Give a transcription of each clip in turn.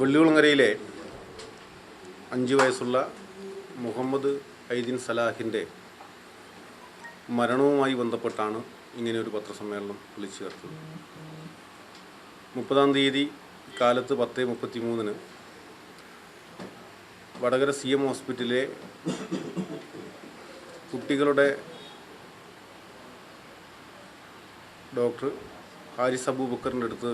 വെള്ളികുളങ്ങരയിലെ അഞ്ച് വയസ്സുള്ള മുഹമ്മദ് ഐദിൻ സലാഹിന്റെ മരണവുമായി ബന്ധപ്പെട്ടാണ് ഇങ്ങനെ ഒരു പത്രസമ്മേളനം വിളിച്ചു ചേർത്തത്. മുപ്പതാം തീയതി കാലത്ത് പത്ത് മുപ്പത്തി മൂന്നിന് വടകര സി എം ഹോസ്പിറ്റലിലെ കുട്ടികളുടെ ഡോക്ടർ ഹാരിസ് അബൂബക്കറിന്റെ അടുത്ത്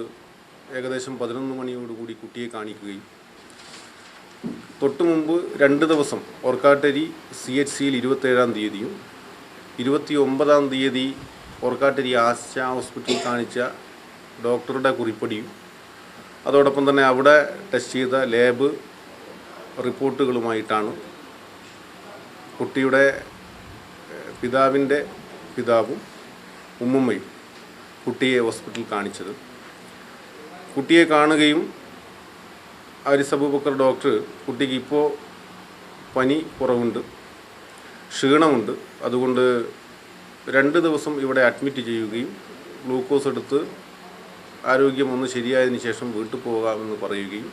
ഏകദേശം പതിനൊന്ന് മണിയോടുകൂടി കുട്ടിയെ കാണിക്കുകയും തൊട്ടു മുമ്പ് രണ്ട് ദിവസം ഓർക്കാട്ടരി സി എച്ച് സിയിൽ ഇരുപത്തേഴാം തീയതിയും ഇരുപത്തി ഒമ്പതാം തീയതി ഓർക്കാട്ടരി ആശ ഹോസ്പിറ്റലിൽ കാണിച്ച ഡോക്ടറുടെ കുറിപ്പടിയും അതോടൊപ്പം തന്നെ അവിടെ ടെസ്റ്റ് ചെയ്ത ലാബ് റിപ്പോർട്ടുകളുമായിട്ടാണ് കുട്ടിയുടെ പിതാവിന്റെ പിതാവും ഉമ്മുമ്മയും കുട്ടിയെ ഹോസ്പിറ്റലിൽ കാണിച്ചത്. കുട്ടിയെ കാണുകയും ആരിസ് അബൂബക്കർ ഡോക്ടർ കുട്ടിക്ക് ഇപ്പോൾ പനി കുറവുണ്ട് ക്ഷീണമുണ്ട്. അതുകൊണ്ട് രണ്ട് ദിവസം ഇവിടെ അഡ്മിറ്റ് ചെയ്യുകയും ഗ്ലൂക്കോസ് എടുത്ത് ആരോഗ്യം ഒന്ന് ശരിയായതിനു ശേഷം വീട്ടിൽ പോകാമെന്ന് പറയുകയും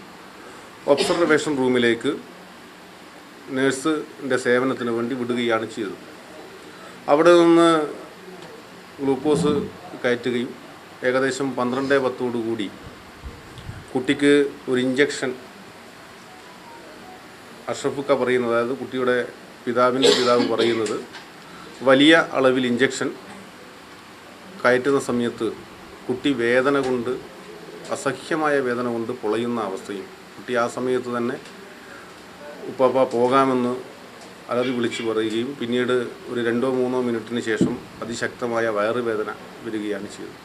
ഒബ്സർവേഷൻ റൂമിലേക്ക് നേഴ്സിന്റെ സേവനത്തിന് വേണ്ടി വിടുകയാണ് ചെയ്തത്. അവിടെ നിന്ന് ഗ്ലൂക്കോസ് കയറ്റുകയും ഏകദേശം പന്ത്രണ്ട് പത്തോടുകൂടി കുട്ടിക്ക് ഒരു ഇഞ്ചക്ഷൻ അഷ്റഫുക്ക പറയുന്നത് അതായത് കുട്ടിയുടെ പിതാവിന്റെ പിതാവ് പറയുന്നത് വലിയ അളവിൽ ഇഞ്ചക്ഷൻ കയറ്റുന്ന സമയത്ത് കുട്ടി വേദന കൊണ്ട് അസഹ്യമായ വേദന കൊണ്ട് പൊളയുന്ന അവസ്ഥയും കുട്ടി ആ സമയത്ത് തന്നെ ഉപ്പാപ്പ പോകാമെന്ന് അലറി വിളിച്ചു പറയുകയും പിന്നീട് ഒരു രണ്ടോ മൂന്നോ മിനിറ്റിന് ശേഷം അതിശക്തമായ വയറുവേദന വരികയാണ് ചെയ്തത്.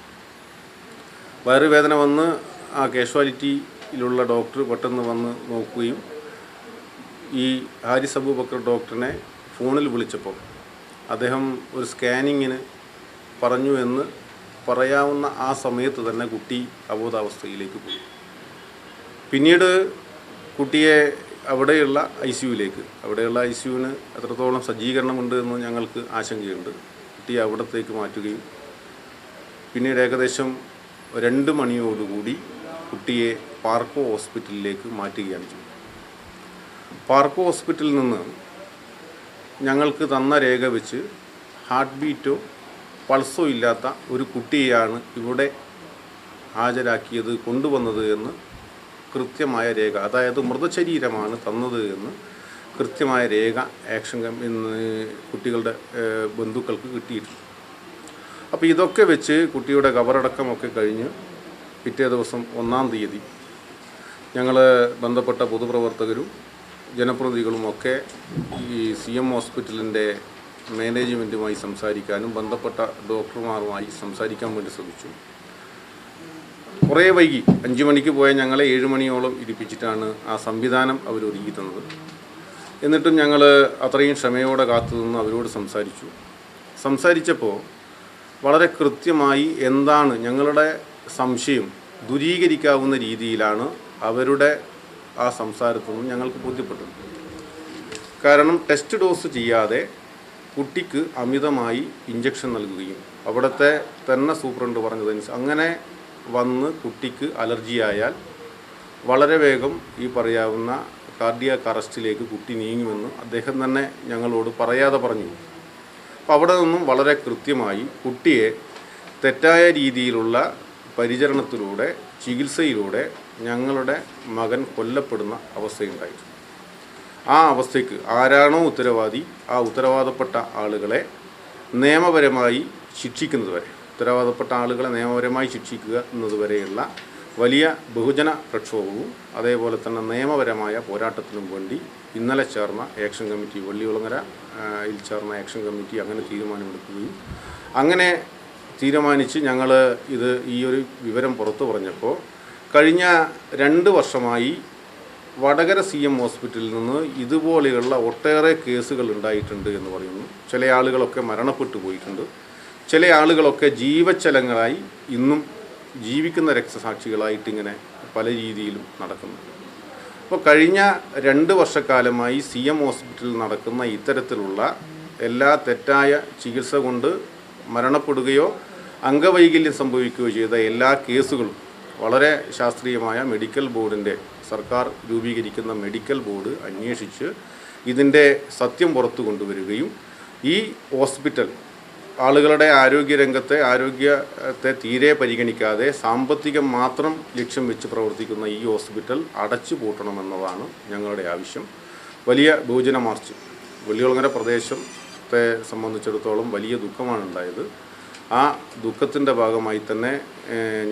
വയറുവേദന വന്ന് ആ കാഷ്വാലിറ്റിയിലുള്ള ഡോക്ടർ പെട്ടെന്ന് വന്ന് നോക്കുകയും ഈ ഹാരിസ് അബൂബക്കർ ഡോക്ടറിനെ ഫോണിൽ വിളിച്ചപ്പോൾ അദ്ദേഹം ഒരു സ്കാനിങ്ങിന് പറഞ്ഞു എന്ന് പറയാവുന്ന ആ സമയത്ത് തന്നെ കുട്ടി അബോധാവസ്ഥയിലേക്ക് പോയി. പിന്നീട് കുട്ടിയെ അവിടെയുള്ള ഐ സിയുവിലേക്ക് അവിടെയുള്ള ഐ സിയുവിന് എത്രത്തോളം സജ്ജീകരണമുണ്ട് എന്ന് ഞങ്ങൾക്ക് ആശങ്കയുണ്ട്. കുട്ടിയെ അവിടത്തേക്ക് മാറ്റുകയും പിന്നീട് ഏകദേശം രണ്ട് മണിയോടുകൂടി കുട്ടിയെ പാർക്കോ ഹോസ്പിറ്റലിലേക്ക് മാറ്റുകയാണ് ചെയ്തത് പാർക്കോ ഹോസ്പിറ്റലിൽ നിന്ന് ഞങ്ങൾക്ക് തന്ന രേഖ വെച്ച് ഹാർട്ട് ബീറ്റോ പൾസോ ഇല്ലാത്ത ഒരു കുട്ടിയെയാണ് ഇവിടെ ഹാജരാക്കിയത് കൊണ്ടുവന്നത് എന്ന് കൃത്യമായ രേഖ അതായത് മൃതശരീരമാണ് തന്നത് എന്ന് കൃത്യമായ രേഖ ആക്ഷൻ കുട്ടികളുടെ ബന്ധുക്കൾക്ക് കിട്ടിയിട്ടുണ്ട്. അപ്പോൾ ഇതൊക്കെ വെച്ച് കുട്ടിയുടെ കബറടക്കമൊക്കെ കഴിഞ്ഞ് പിറ്റേ ദിവസം ഒന്നാം തീയതി ഞങ്ങൾ ബന്ധപ്പെട്ട പൊതുപ്രവർത്തകരും ജനപ്രതിനിധികളുമൊക്കെ ഈ സി എം ഹോസ്പിറ്റലിന്റെ മാനേജ്മെന്റുമായി സംസാരിക്കാനും ബന്ധപ്പെട്ട ഡോക്ടർമാരുമായി സംസാരിക്കാൻ വേണ്ടി ശ്രമിച്ചു. കുറേ വൈകി അഞ്ച് മണിക്ക് പോയ ഞങ്ങളെ ഏഴ് മണിയോളം ഇരിപ്പിച്ചിട്ടാണ് ആ സംവിധാനം അവർ ഒരുക്കി തന്നത്. എന്നിട്ടും ഞങ്ങൾ അത്രയും ക്ഷമയോടെ കാത്തു നിന്ന് അവരോട് സംസാരിച്ചു. സംസാരിച്ചപ്പോൾ വളരെ കൃത്യമായി എന്താണ് ഞങ്ങളുടെ സംശയം ദുരീകരിക്കാവുന്ന രീതിയിലാണ് അവരുടെ ആ സംസാരത്തിൽ നിന്നും ഞങ്ങൾക്ക് ബോധ്യപ്പെട്ടത്. കാരണം ടെസ്റ്റ് ഡോസ് ചെയ്യാതെ കുട്ടിക്ക് അമിതമായി ഇഞ്ചക്ഷൻ നൽകുകയും അവിടുത്തെ തന്നെ സൂപ്രണ്ട് പറഞ്ഞതനുസരിച്ച് അങ്ങനെ വന്ന് കുട്ടിക്ക് അലർജി ആയാൽ വളരെ വേഗം ഈ പറയാവുന്ന കാർഡിയാക് അറസ്റ്റിലേക്ക് കുട്ടി നീങ്ങുമെന്ന് അദ്ദേഹം തന്നെ ഞങ്ങളോട് പറയാതെ പറഞ്ഞു. അപ്പോൾ അവിടെ നിന്നും വളരെ കൃത്യമായി കുട്ടിയെ തെറ്റായ രീതിയിലുള്ള പരിചരണത്തിലൂടെ ചികിത്സയിലൂടെ ഞങ്ങളുടെ മകൻ കൊല്ലപ്പെടുന്ന അവസ്ഥയുണ്ടായിരുന്നു. ആ അവസ്ഥയ്ക്ക് ആരാണോ ഉത്തരവാദി ആ ഉത്തരവാദപ്പെട്ട ആളുകളെ നിയമപരമായി ശിക്ഷിക്കുന്നതുവരെ ഉത്തരവാദപ്പെട്ട ആളുകളെ നിയമപരമായി ശിക്ഷിക്കുക എന്നതുവരെയുള്ള വലിയ ബഹുജന പ്രക്ഷോഭവും അതേപോലെ തന്നെ നിയമപരമായ പോരാട്ടത്തിനും വേണ്ടി ഇന്നലെ ചേർന്ന ആക്ഷൻ കമ്മിറ്റി വള്ളിയുളങ്ങരയിൽ ചേർന്ന ആക്ഷൻ കമ്മിറ്റി അങ്ങനെ തീരുമാനമെടുക്കുകയും അങ്ങനെ തീരുമാനിച്ച് ഞങ്ങൾ ഇത് ഈ ഒരു വിവരം പുറത്തു പറഞ്ഞപ്പോൾ കഴിഞ്ഞ രണ്ട് വർഷമായി വടകര സി എം ഹോസ്പിറ്റലിൽ നിന്ന് ഇതുപോലെയുള്ള ഒട്ടേറെ കേസുകൾ ഉണ്ടായിട്ടുണ്ട് എന്ന് പറയുന്നു. ചില ആളുകളൊക്കെ മരണപ്പെട്ടു പോയിട്ടുണ്ട്. ചില ആളുകളൊക്കെ ജീവച്ചലങ്ങളായി ഇന്നും ജീവിക്കുന്ന രക്തസാക്ഷികളായിട്ട് ഇങ്ങനെ പല രീതിയിലും നടക്കുന്നു. അപ്പോൾ കഴിഞ്ഞ രണ്ട് വർഷക്കാലമായി സി എം ഹോസ്പിറ്റലിൽ നടക്കുന്ന ഇത്തരത്തിലുള്ള എല്ലാ തെറ്റായ ചികിത്സ കൊണ്ട് മരണപ്പെടുകയോ അംഗവൈകല്യം സംഭവിക്കുകയോ ചെയ്ത എല്ലാ കേസുകളും വളരെ ശാസ്ത്രീയമായ മെഡിക്കൽ ബോർഡിന്റെ സർക്കാർ രൂപീകരിക്കുന്ന മെഡിക്കൽ ബോർഡ് അന്വേഷിച്ച് ഇതിന്റെ സത്യം പുറത്തു കൊണ്ടുവരികയും ഈ ഹോസ്പിറ്റൽ ആളുകളുടെ ആരോഗ്യരംഗത്തെ ആരോഗ്യത്തെ തീരെ പരിഗണിക്കാതെ സാമ്പത്തികം മാത്രം ലക്ഷ്യം വെച്ച് പ്രവർത്തിക്കുന്ന ഈ ഹോസ്പിറ്റൽ അടച്ചു പൂട്ടണമെന്നതാണ് ഞങ്ങളുടെ ആവശ്യം. വലിയ ബഹുജന മാർച്ച്. വെള്ളിയോളങ്ങര പ്രദേശത്തെ സംബന്ധിച്ചിടത്തോളം വലിയ ദുഃഖമാണ് ഉണ്ടായത് ആ ദുഃഖത്തിന്റെ ഭാഗമായി തന്നെ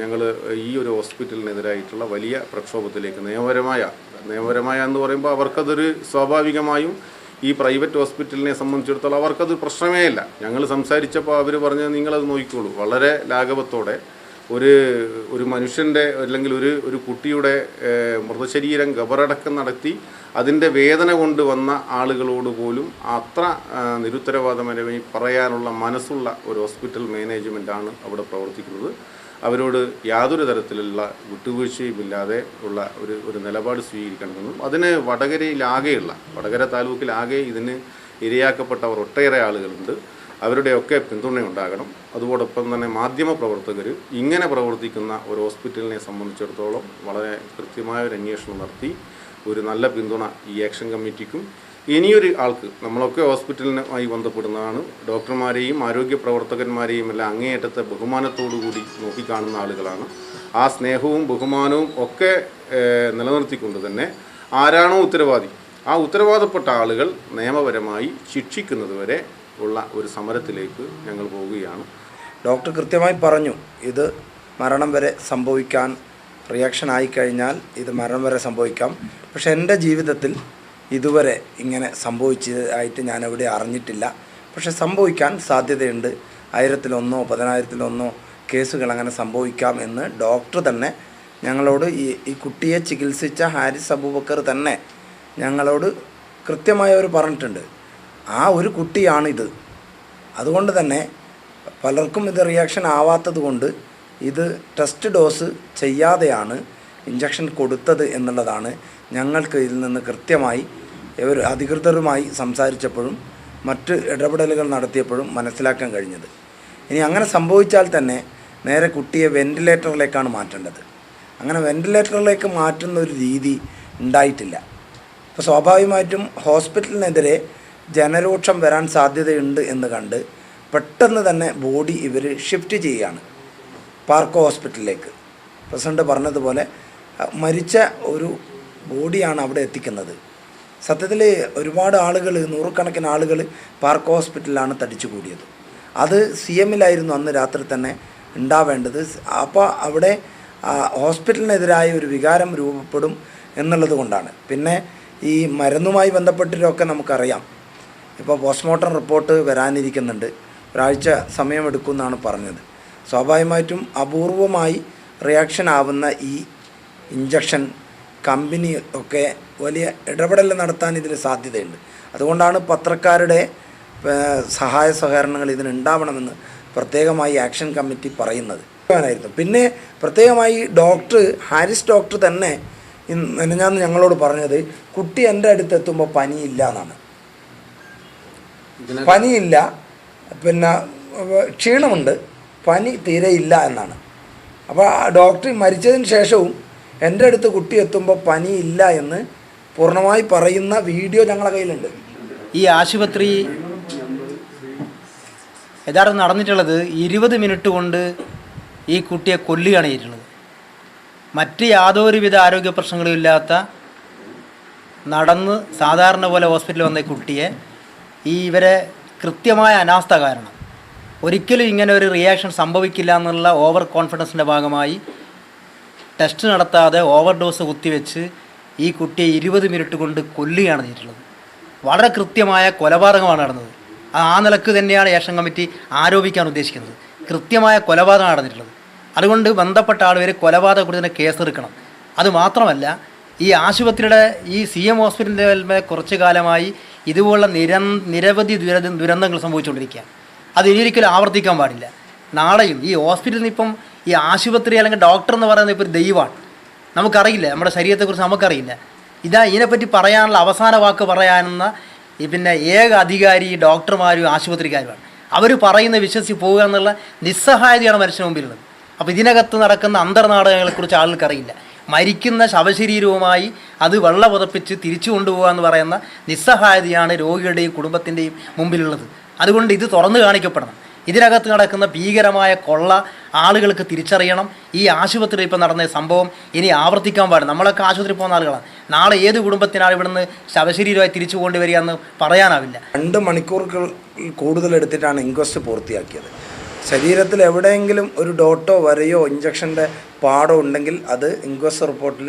ഞങ്ങൾ ഈ ഒരു ഹോസ്പിറ്റലിനെതിരായിട്ടുള്ള വലിയ പ്രക്ഷോഭത്തിലേക്ക് നിയമപരമായ നിയമപരമായ എന്ന് പറയുമ്പോൾ അവർക്കതൊരു സ്വാഭാവികമായും ഈ പ്രൈവറ്റ് ഹോസ്പിറ്റലിനെ സംബന്ധിച്ചിടത്തോളം അവർക്കത് പ്രശ്നമേ ഇല്ല ഞങ്ങൾ സംസാരിച്ചപ്പോൾ അവർ പറഞ്ഞത് നിങ്ങളത് നോക്കിക്കോളൂ. വളരെ ലാഘവത്തോടെ ഒരു ഒരു മനുഷ്യന്റെ അല്ലെങ്കിൽ ഒരു ഒരു കുട്ടിയുടെ മൃതശരീരം ഖബറടക്കം നടത്തി അതിന്റെ വേദന കൊണ്ട് വന്ന ആളുകളോട് പോലും അത്ര നിരുത്തരവാദപരമായി പറയാനുള്ള മനസ്സുള്ള ഒരു ഹോസ്പിറ്റൽ മാനേജ്മെന്റാണ് അവിടെ പ്രവർത്തിക്കുന്നത്. അവരോട് യാതൊരു തരത്തിലുള്ള വിട്ടുവീഴ്ചയുമില്ലാതെ ഉള്ള ഒരു ഒരു നിലപാട് സ്വീകരിക്കണമെന്നും അതിന് വടകരയിലാകെയുള്ള വടകര താലൂക്കിലാകെ ഇതിന് ഇരയാക്കപ്പെട്ടവർ ഒട്ടേറെ ആളുകളുണ്ട്. അവരുടെയൊക്കെ പിന്തുണയുണ്ടാകണം. അതോടൊപ്പം തന്നെ മാധ്യമ പ്രവർത്തകർ ഇങ്ങനെ പ്രവർത്തിക്കുന്ന ഒരു ഹോസ്പിറ്റലിനെ സംബന്ധിച്ചിടത്തോളം വളരെ കൃത്യമായ ഒരു അന്വേഷണം നടത്തി ഒരു നല്ല പിന്തുണ ഈ ആക്ഷൻ കമ്മിറ്റിക്കും. ഇനിയൊരു ആൾക്ക് നമ്മളൊക്കെ ഹോസ്പിറ്റലിനുമായി ബന്ധപ്പെടുന്നതാണ്. ഡോക്ടർമാരെയും ആരോഗ്യ പ്രവർത്തകന്മാരെയും എല്ലാം അങ്ങേയറ്റത്തെ ബഹുമാനത്തോടു കൂടി നോക്കിക്കാണുന്ന ആളുകളാണ്. ആ സ്നേഹവും ബഹുമാനവും ഒക്കെ നിലനിർത്തിക്കൊണ്ട് തന്നെ ആരാണോ ഉത്തരവാദി. ആ ഉത്തരവാദപ്പെട്ട ആളുകൾ നിയമപരമായി ശിക്ഷിക്കുന്നത് വരെ ഉള്ള ഒരു സമരത്തിലേക്ക് ഞങ്ങൾ പോവുകയാണ്. ഡോക്ടർ കൃത്യമായി പറഞ്ഞു ഇത് മരണം വരെ സംഭവിക്കാൻ റിയാക്ഷൻ ആയിക്കഴിഞ്ഞാൽ ഇത് മരണം വരെ സംഭവിക്കാം. പക്ഷെ എന്റെ ജീവിതത്തിൽ ഇതുവരെ ഇങ്ങനെ സംഭവിച്ചതായിട്ട് ഞാൻ എവിടെ അറിഞ്ഞിട്ടില്ല. പക്ഷെ സംഭവിക്കാൻ സാധ്യതയുണ്ട്. ആയിരത്തിലൊന്നോ പതിനായിരത്തിലൊന്നോ കേസുകൾ അങ്ങനെ സംഭവിക്കാം എന്ന് ഡോക്ടർ തന്നെ ഞങ്ങളോട് ഈ ഈ കുട്ടിയെ ചികിത്സിച്ച ഹാരിസ് അബൂബക്കർ തന്നെ ഞങ്ങളോട് കൃത്യമായി അവർ പറഞ്ഞിട്ടുണ്ട്. ആ ഒരു കുട്ടിയാണിത്. അതുകൊണ്ട് തന്നെ പലർക്കും ഇത് റിയാക്ഷൻ ആവാത്തത് കൊണ്ട് ഇത് ടെസ്റ്റ് ഡോസ് ചെയ്യാതെയാണ് ഇഞ്ചക്ഷൻ കൊടുത്തത് എന്നുള്ളതാണ് ഞങ്ങൾക്ക് ഇതിൽ നിന്ന് കൃത്യമായി ഇവർ അധികൃതരുമായി സംസാരിച്ചപ്പോഴും മറ്റ് ഇടപെടലുകൾ നടത്തിയപ്പോഴും മനസ്സിലാക്കാൻ കഴിഞ്ഞത്. ഇനി അങ്ങനെ സംഭവിച്ചാൽ തന്നെ നേരെ കുട്ടിയെ വെന്റിലേറ്ററിലേക്കാണ് മാറ്റേണ്ടത്. അങ്ങനെ വെന്റിലേറ്ററിലേക്ക് മാറ്റുന്ന ഒരു രീതി ഉണ്ടായിട്ടില്ല. അപ്പോൾ സ്വാഭാവികമായിട്ടും ഹോസ്പിറ്റലിനെതിരെ ജനരോക്ഷം വരാൻ സാധ്യതയുണ്ട് എന്ന് കണ്ട് പെട്ടെന്ന് തന്നെ ബോഡി ഇവർ ഷിഫ്റ്റ് ചെയ്യുകയാണ്. പാർക്കോ ഹോസ്പിറ്റലിലേക്ക്. പ്രസിഡന്റ് പറഞ്ഞതുപോലെ മരിച്ച ഒരു ബോഡിയാണ് അവിടെ എത്തിക്കുന്നത്. സത്യത്തിൽ ഒരുപാട് ആളുകൾ നൂറുകണക്കിന് ആളുകൾ പാർക്കോ ഹോസ്പിറ്റലിലാണ് തടിച്ചു കൂടിയത്. അത് സി എമ്മിലായിരുന്നു അന്ന് രാത്രി തന്നെ ഉണ്ടാവേണ്ടത്. അപ്പോൾ അവിടെ ഹോസ്പിറ്റലിനെതിരായ ഒരു വികാരം രൂപപ്പെടും എന്നുള്ളത് കൊണ്ടാണ്. പിന്നെ ഈ മരുന്നുമായി ബന്ധപ്പെട്ടിട്ടൊക്കെ നമുക്കറിയാം. ഇപ്പോൾ പോസ്റ്റ്മോർട്ടം റിപ്പോർട്ട് വരാനിരിക്കുന്നുണ്ട്. ഒരാഴ്ച സമയമെടുക്കുമെന്നാണ് പറഞ്ഞത്. സ്വാഭാവികമായിട്ടും അപൂർവമായി റിയാക്ഷൻ ആവുന്ന ഈ ഇഞ്ചക്ഷൻ കമ്പനി ഒക്കെ വലിയ ഇടപെടൽ നടത്താൻ ഇതിന് സാധ്യതയുണ്ട്. അതുകൊണ്ടാണ് പത്രക്കാരുടെ സഹായ സഹകരണങ്ങൾ ഇതിനുണ്ടാവണമെന്ന് പ്രത്യേകമായി ആക്ഷൻ കമ്മിറ്റി പറയുന്നത്. ായിരുന്നു. പിന്നെ പ്രത്യേകമായി ഡോക്ടർ ഹാരിസ് ഡോക്ടർ തന്നെ ഞാൻ ഞങ്ങളോട് പറഞ്ഞത് കുട്ടി എന്റെ അടുത്ത് എത്തുമ്പോൾ പനിയില്ല എന്നാണ്. പനിയില്ല. പിന്നെ ക്ഷീണമുണ്ട്. പനി തീരെ ഇല്ല എന്നാണ്. അപ്പോൾ ആ ഡോക്ടർ മരിച്ചതിന് ശേഷവും എന്റെ അടുത്ത് കുട്ടി എത്തുമ്പോൾ പനിയില്ല എന്ന് പൂർണമായി പറയുന്ന വീഡിയോ ഞങ്ങളുടെ കയ്യിലുണ്ട്. ഈ ആശുപത്രി യഥാർത്ഥം നടന്നിട്ടുള്ളത് ഇരുപത് മിനിറ്റ് കൊണ്ട് ഈ കുട്ടിയെ കൊല്ലുകയാണ് ചെയ്തിട്ടുള്ളത്. മറ്റ് യാതൊരുവിധ ആരോഗ്യ പ്രശ്നങ്ങളും ഇല്ലാത്ത നടന്ന് സാധാരണ പോലെ ഹോസ്പിറ്റലിൽ വന്ന കുട്ടിയെ ഈ ഇവരെ കൃത്യമായ അനാസ്ഥ കാരണം. ഒരിക്കലും ഇങ്ങനെ ഒരു റിയാക്ഷൻ സംഭവിക്കില്ല എന്നുള്ള ഓവർ കോൺഫിഡൻസിന്റെ ഭാഗമായി ടെസ്റ്റ് നടത്താതെ ഓവർ ഡോസ് കുത്തിവെച്ച് ഈ കുട്ടിയെ ഇരുപത് മിനിറ്റ് കൊണ്ട് കൊല്ലുകയാണ് ചെയ്തിട്ടുള്ളത്. വളരെ കൃത്യമായ കൊലപാതകമാണ് നടന്നത്. ആ നിലയ്ക്ക് തന്നെയാണ് ഏഷൻ കമ്മിറ്റി ആരോപിക്കാൻ ഉദ്ദേശിക്കുന്നത്. കൃത്യമായ കൊലപാതകം നടന്നിട്ടുള്ളത്. അതുകൊണ്ട് ബന്ധപ്പെട്ട ആളുകൾ കൊലപാതക കുറിച്ച് കേസെടുക്കണം. എടുക്കണം അതുമാത്രമല്ല ഈ ആശുപത്രിയുടെ ഈ സി എം ഹോസ്പിറ്റലിന്റെ കുറച്ച് കാലമായി ഇതുപോലുള്ള നിര നിരവധി ദുര ദുരന്തങ്ങൾ സംഭവിച്ചുകൊണ്ടിരിക്കുകയാണ്. അത് ഇനിയൊരിക്കലും ആവർത്തിക്കാൻ പാടില്ല. നാളെയും ഈ ഹോസ്പിറ്റലിൽ ഇപ്പം ഈ ആശുപത്രി അല്ലെങ്കിൽ ഡോക്ടർ എന്ന് പറയുന്നത് ഇപ്പോൾ ഒരു ദൈവമാണ്. നമുക്കറിയില്ല നമ്മുടെ ശരീരത്തെക്കുറിച്ച് നമുക്കറിയില്ല. ഇതാ ഇതിനെപ്പറ്റി പറയാനുള്ള അവസാന വാക്ക് പറയാനെന്ന പിന്നെ ഏക അധികാരി ഡോക്ടർമാരും ആശുപത്രിക്കാരുമാണ്. അവർ പറയുന്ന വിശ്വസിച്ച് പോവുക എന്നുള്ള നിസ്സഹായതയാണ് മനുഷ്യന് മുമ്പിലുള്ളത്. അപ്പോൾ ഇതിനകത്ത് നടക്കുന്ന അന്തർനാടകങ്ങളെക്കുറിച്ച് ആളുകൾക്ക് അറിയില്ല. മരിക്കുന്ന ശവശരീരവുമായി അത് വെള്ള പുതപ്പിച്ച് തിരിച്ചു കൊണ്ടുപോകുക എന്ന് പറയുന്ന നിസ്സഹായതയാണ് രോഗിയുടെയും കുടുംബത്തിന്റെയും മുമ്പിലുള്ളത്. അതുകൊണ്ട് ഇത് തുറന്നു കാണിക്കപ്പെടണം. ഇതിനകത്ത് നടക്കുന്ന ഭീകരമായ കൊള്ള ആളുകൾക്ക് തിരിച്ചറിയണം. ഈ ആശുപത്രിയിൽ ഇപ്പോൾ നടന്ന സംഭവം ഇനി ആവർത്തിക്കാൻ പാടില്ല. നമ്മളൊക്കെ ആശുപത്രി പോകുന്ന ആളുകളാണ്. നാളെ ഏത് കുടുംബത്തിനാണ് ഇവിടുന്ന് ശവശരീരമായി തിരിച്ചു കൊണ്ടുവരിക എന്ന് പറയാനാവില്ല. രണ്ട് മണിക്കൂറുകൾ കൂടുതൽ എടുത്തിട്ടാണ് ഇൻക്വസ്റ്റ് പൂർത്തിയാക്കിയത്. ശരീരത്തിൽ എവിടെയെങ്കിലും ഒരു ഡോട്ടോ വരയോ ഇഞ്ചക്ഷന്റെ പാടോ ഉണ്ടെങ്കിൽ അത് ഇൻക്വസ്റ്റ് റിപ്പോർട്ടിൽ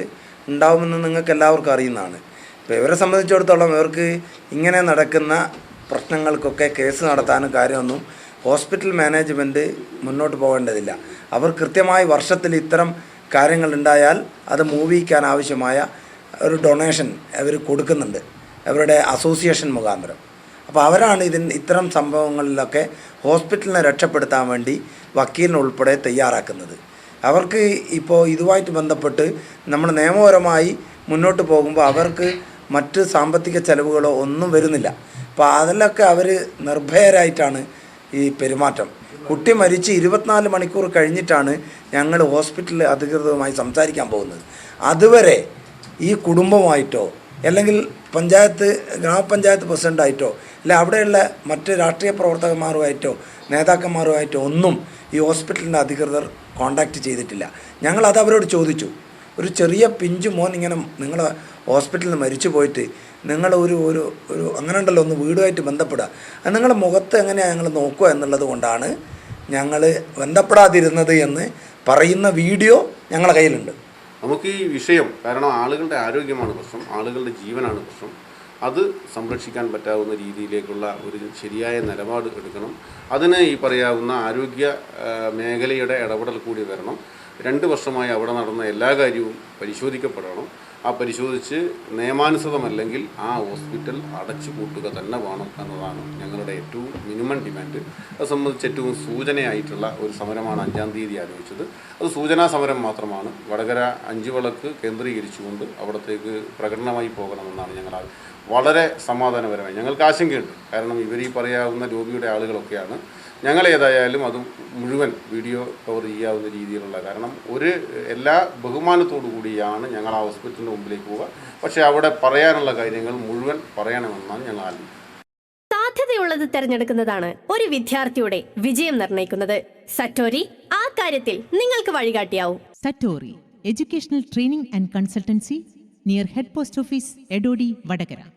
ഉണ്ടാവുമെന്ന് നിങ്ങൾക്ക് എല്ലാവർക്കും അറിയുന്നതാണ്. ഇപ്പോൾ ഇവരെ സംബന്ധിച്ചിടത്തോളം ഇവർക്ക് ഇങ്ങനെ നടക്കുന്ന പ്രശ്നങ്ങൾക്കൊക്കെ കേസ് നടത്താനും കാര്യമൊന്നും ഹോസ്പിറ്റൽ മാനേജ്മെന്റ് മുന്നോട്ട് പോകേണ്ടതില്ല. അവർ കൃത്യമായി വർഷത്തിൽ ഇത്തരം കാര്യങ്ങളുണ്ടായാൽ അത് മൂവിക്കാൻ ആവശ്യമായ ഒരു ഡൊണേഷൻ അവർ കൊടുക്കുന്നുണ്ട്. അവരുടെ അസോസിയേഷൻ മുഖാന്തരം. അപ്പോൾ അവരാണ് ഇതിന് ഇത്തരം സംഭവങ്ങളിലൊക്കെ ഹോസ്പിറ്റലിനെ രക്ഷപ്പെടുത്താൻ വേണ്ടി വക്കീലിനുൾപ്പെടെ തയ്യാറാക്കുന്നത്. അവർക്ക് ഇപ്പോൾ ഇതുമായിട്ട് ബന്ധപ്പെട്ട് നമ്മൾ നിയമപരമായി മുന്നോട്ട് പോകുമ്പോൾ അവർക്ക് മറ്റ് സാമ്പത്തിക ചെലവുകളോ ഒന്നും വരുന്നില്ല. അപ്പോൾ അതിലൊക്കെ അവർ നിർഭയരായിട്ടാണ് ഈ പെരുമാറ്റം. കുട്ടി മരിച്ച് ഇരുപത്തിനാല് മണിക്കൂർ കഴിഞ്ഞിട്ടാണ് ഞങ്ങൾ ഹോസ്പിറ്റലിൽ അധികൃതരുമായി സംസാരിക്കാൻ പോകുന്നത്. അതുവരെ ഈ കുടുംബമായിട്ടോ അല്ലെങ്കിൽ പഞ്ചായത്ത് ഗ്രാമപഞ്ചായത്ത് പ്രസിഡന്റായിട്ടോ അല്ല അവിടെയുള്ള മറ്റ് രാഷ്ട്രീയ പ്രവർത്തകന്മാരുമായിട്ടോ നേതാക്കന്മാരുമായിട്ടോ ഒന്നും ഈ ഹോസ്പിറ്റലിന്റെ അധികൃതർ കോണ്ടാക്റ്റ് ചെയ്തിട്ടില്ല. ഞങ്ങളത് അവരോട് ചോദിച്ചു. ഒരു ചെറിയ പിഞ്ചു മോൻ ഇങ്ങനെ നിങ്ങൾ ഹോസ്പിറ്റലിൽ മരിച്ചു പോയിട്ട് നിങ്ങൾ ഒരു ഒരു ഒരു അങ്ങനെ ഉണ്ടല്ലോ ഒന്ന് വീടുമായിട്ട് ബന്ധപ്പെടുക. അത് നിങ്ങളുടെ മുഖത്ത് എങ്ങനെയാണ് ഞങ്ങൾ നോക്കുക എന്നുള്ളത് കൊണ്ടാണ് ഞങ്ങൾ ബന്ധപ്പെടാതിരുന്നത് എന്ന് പറയുന്ന വീഡിയോ ഞങ്ങളുടെ കയ്യിലുണ്ട്. നമുക്ക് ഈ വിഷയം കാരണം ആളുകളുടെ ആരോഗ്യമാണ് പ്രശ്നം ആളുകളുടെ ജീവനാണ് പ്രശ്നം. അത് സംരക്ഷിക്കാൻ പറ്റാവുന്ന രീതിയിലേക്കുള്ള ഒരു ശരിയായ നിലപാട് എടുക്കണം. അതിന് ഈ പറയാവുന്ന ആരോഗ്യ മേഖലയുടെ ഇടപെടൽ കൂടി വരണം. രണ്ട് വർഷമായി അവിടെ നടന്ന എല്ലാ കാര്യവും പരിശോധിക്കപ്പെടണം. ആ പരിശോധിച്ച് നിയമാനുസൃതമല്ലെങ്കിൽ ആ ഹോസ്പിറ്റൽ അടച്ചു പൂട്ടുക തന്നെ വേണം എന്നതാണ് ഞങ്ങളുടെ ഏറ്റവും മിനിമം ഡിമാൻഡ്. അത് സംബന്ധിച്ച് ഏറ്റവും സൂചനയായിട്ടുള്ള ഒരു സമരമാണ് അഞ്ചാം തീയതി ആലോചിച്ചത്. അത് സൂചനാ സമരം മാത്രമാണ്. വടകര അഞ്ച് വിളക്ക് കേന്ദ്രീകരിച്ചുകൊണ്ട് അവിടത്തേക്ക് പ്രകടനമായി പോകണമെന്നാണ് ഞങ്ങൾ വളരെ സമാധാനപരമായി. ഞങ്ങൾക്ക് ആശങ്കയുണ്ട്. കാരണം ഇവർ ഈ പറയാവുന്ന രോഗിയുടെ ആളുകളൊക്കെയാണ്. ഞങ്ങൾ ഏതായാലും അത് മുഴുവൻ വീഡിയോ കവർ ചെയ്യാവുന്ന രീതിയിലുള്ള കാരണം ഒരു എല്ലാ ബഹുമാനത്തോടു കൂടിയാണ് ഞങ്ങൾ ആ ഹോസ്പിറ്റലിന്റെ മുമ്പിലേക്ക് പോവുക. പക്ഷേ അവിടെ പറയാനുള്ള കാര്യങ്ങൾ മുഴുവൻ പറയണമെന്നാണ് ഞങ്ങൾ ആലോചിക്കുന്നത്. സാധ്യതയുള്ളത് തിരഞ്ഞെടുക്കുന്നതാണ് ഒരു വിദ്യാർത്ഥിയുടെ വിജയം നിർണയിക്കുന്നത്. സറ്റോരി ആ കാര്യത്തിൽ നിങ്ങൾക്ക് വഴികാട്ടിയാവും. Satori educational training and consultancy near head post office Edodi Vadagara.